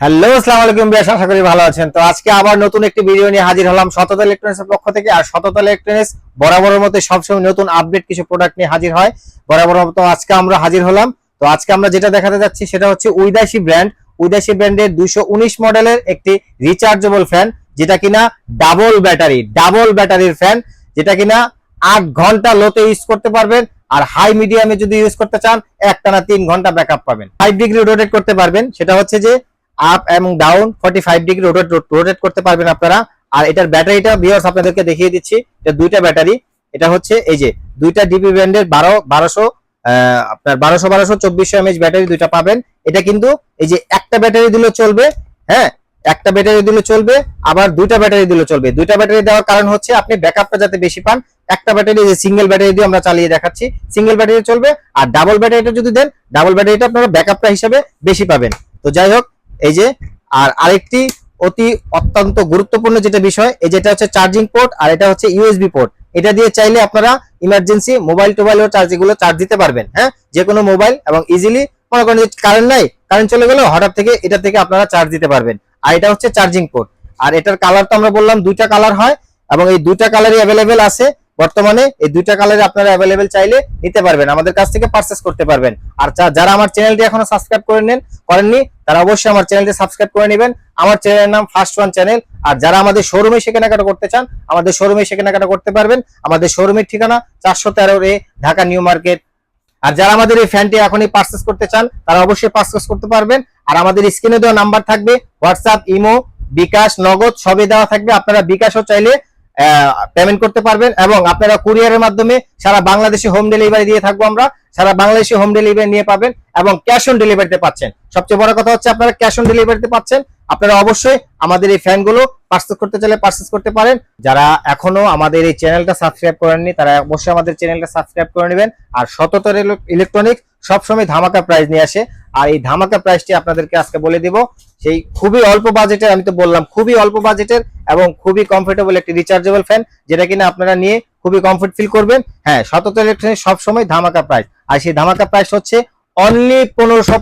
Hello, আসসালামু আলাইকুম বেশ আশা করি ভালো আছেন। তো আজকে আবার নতুন একটি ভিডিও নিয়ে হাজির হলাম শততল ইলেকট্রনিক্সের পক্ষ থেকে। আর শততল ইলেকট্রনিক্স বরাবরের মতো সবসময় নতুন আপডেট কিছু প্রোডাক্ট নিয়ে হাজির হয়। বরাবরের মতো আজকে আমরা হাজির হলাম। তো আজকে আমরা যেটা দেখাতে যাচ্ছি সেটা হচ্ছে উইদাসি ব্র্যান্ড উইদাসি ব্র্যান্ডের উনিশ মডেলের একটি রিচার্জেবল ফ্যান যেটা কিনা ডাবল ব্যাটারি ডাবল ব্যাটারির ফ্যান যেটা কিনা আট ঘণ্টা লোতে ইউজ করতে পারবেন। আর হাই মিডিয়ামে যদি ইউজ করতে চান, একটানা তিন ঘণ্টা ব্যাকআপ পাবেন। ফাইভ ডিগ্রি রোটেট করতে পারবেন। সেটা হচ্ছে যে আপ এবং down forty five degree rotate rotate করতে পারবেন আপনারা। আর এটার ব্যাটারিটা ভিউয়ার্স আপনাদেরকে দেখিয়ে দিচ্ছি এটা দুইটা ব্যাটারি, এটা হচ্ছে এই যে দুইটা ডিপি ব্র্যান্ডের বারো, বারোশো আপনার বারোশো বারোশো, চব্বিশশো এমএচ ব্যাটারি দুইটা পাবেন। এটা কিন্তু এই যে একটা ব্যাটারি দিলে চলবে হ্যাঁ একটা ব্যাটারি দিলে চলবে, আবার দুইটা ব্যাটারি দিলে চলবে। দুইটা ব্যাটারি দেওয়ার কারণ হচ্ছে আপনি ব্যাকআপটা যাতে বেশি পান, একটা ব্যাটারি যে সিঙ্গেল ব্যাটারি দিয়ে আমরা চালিয়ে দেখাচ্ছি। সিঙ্গেল ব্যাটারি চলবে, আর ডাবল ব্যাটারিটা যদি দেন ডাবল ব্যাটারিটা আপনারা ব্যাকআপটা হিসাবে বেশি পাবেন। তো যাই হোক এই যে, আর আরেকটি অতি অত্যন্ত গুরুত্বপূর্ণ যেটা বিষয়, এই যেটা হচ্ছে চার্জিং পোর্ট আর এটা হচ্ছে ইউএসবি পোর্ট এটা দিয়ে চাইলে আপনারা ইমার্জেন্সি মোবাইল টোবাইল চার্জ এগুলো চার্জ দিতে পারবেন হ্যাঁ? যে কোনো মোবাইল এবং ইজিলি মনে করেন কারেন্ট নাই কারেন্ট চলে গেলে হঠাৎ থেকে এটা থেকে আপনারা চার্জ দিতে পারবেন। আর এটা হচ্ছে চার্জিং পোর্ট আর এটার কালার তো আমরা বললাম দুইটা কালার হয় এবং এই দুইটা কালারই অ্যাভেলেবেল আছে। বর্তমানে এই দুইটা কালারে আপনারা অ্যাভেলেবেল চাইলে নিতে পারবেন, আমাদের কাছ থেকে পারচেস করতে পারবেন। আর যারা আমার চ্যানেলটি এখনও সাবস্ক্রাইব করে নেন করেননি, তারা অবশ্যই আমার চ্যানেলটি সাবস্ক্রাইব করে নেবেন। আমার চ্যানেলের নাম ফার্স্ট ওয়ান চ্যানেল আর যারা আমাদের শোরুমে এসে কেনাকাটা করতে চান, আমাদের শোরুমে এসে কেনাকাটা করতে পারবেন। আমাদের শোরুমের ঠিকানা চারশো তেরো এ ঢাকা নিউ মার্কেট। আর যারা আমাদের এই ফ্যানটি এখনই পারচেস করতে চান, তারা অবশ্যই পারচেস করতে পারবেন। আর আমাদের স্ক্রিনে দেওয়া নাম্বার থাকবে হোয়াটসঅ্যাপ ইমো বিকাশ, নগদ, সবই দেওয়া থাকবে। আপনারা বিকাশও চাইলে পেমেন্ট করতে পারবেন এবং আপনারা কুরিয়ারের মাধ্যমে সারা বাংলাদেশে হোম ডেলিভারি দিয়ে থাকব আমরা। সারা বাংলাদেশে হোম ডেলিভারি নিয়ে পাবেন এবং ক্যাশ অন ডেলিভারিতে পাচ্ছেন। সবচেয়ে বড় কথা হচ্ছে আপনারা ক্যাশ অন ডেলিভারিতে পাচ্ছেন। আপনারা অবশ্যই আমাদের এই ফ্যানগুলো পার্সেস করতে চাইলে পার্সেস করতে পারেন। যারা এখনও আমাদের এই চ্যানেলটা সাবস্ক্রাইব করেননি, তারা অবশ্যই আমাদের চ্যানেলটা সাবস্ক্রাইব করে নেবেন। আর শততর ইলেকট্রনিক সবসময় ধামাকা প্রাইস নিয়ে আসে। আর এই ধামাকা প্রাইসটি আপনাদেরকে আজকে বলে দিব। সেই খুবই অল্প বাজেটের, আমি তো বললাম, খুবই অল্প বাজেটের এবং খুবই কমফোর্টেবল একটি রিচার্জেবল ফ্যান যেটা কিনা আপনারা নিয়ে খুবই কমফোর্ট ফিল করবেন। হ্যাঁ শততর ইলেকট্রনিক সবসময় ধামাকা প্রাইস আর সেই ধামাকা প্রাইস হচ্ছে অনলি পনেরোশো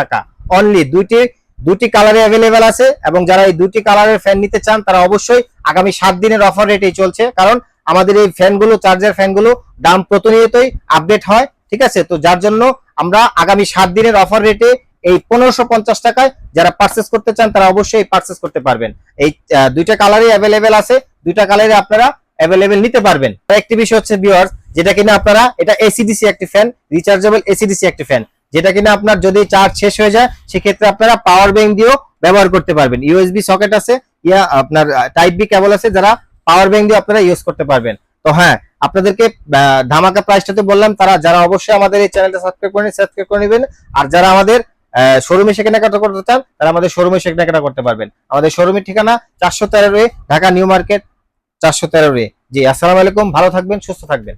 টাকা। অনলি দুইটি দুটি কালারে অ্যাভেলেবেল আছে এবং যারা এই দুটি কালারের ফ্যান নিতে চান, তারা অবশ্যই আগামী সাত দিনের অফার রেটেই চলছে। কারণ আমাদের এই ফ্যানগুলো চার্জার ফ্যানগুলো দাম প্রতিনিয়তই আপডেট হয়, ঠিক আছে? তো যার জন্য আমরা আগামী সাত দিনের অফার রেটে এই পনেরোশো পঞ্চাশ টাকায় যারা পার্চেস করতে চান, তারা অবশ্যই পার্চেস করতে পারবেন। এই দুইটা কালারই অ্যাভেলেবেল আছে, দুইটা কালারে আপনারা অ্যাভেলেবেল নিতে পারবেন। একটি বিষয় হচ্ছে ভিউয়ার্স যেটা কিনা আপনারা, এটা এসিডিসি একটি ফ্যান রিচার্জেবল এসিডিসি একটি ফ্যান যেটা কিনা আপনার যদি চার্জ শেষ হয়ে যায়, সেক্ষেত্রে আপনারা পাওয়ার ব্যাংক দিয়েও ব্যবহার করতে পারবেন। ইউএসবি সকেট আছে, ইয়া আপনার টাইপ বি কেবল আছে, যারা পাওয়ার ব্যাংক দিয়ে আপনারা ইউজ করতে পারবেন। তো হ্যাঁ আপনাদেরকে ধামাকা প্রাইসটাতে বললাম, তারা যারা অবশ্যই আমাদের এই চ্যানেলটা সাবস্ক্রাইব করে সাবস্ক্রাইব করে নেবেন। আর যারা আমাদের শোরুমে সেখানে কেনাকাটা করতে চান, তারা আমাদের শোরুমে সেখানে কেনাকাটা করতে পারবেন। আমাদের শোরুমের ঠিকানা চারশো তেরো ঢাকা নিউ মার্কেট, চারশো তেরো জি, আসসালামু আলাইকুম, ভালো থাকবেন, সুস্থ থাকবেন।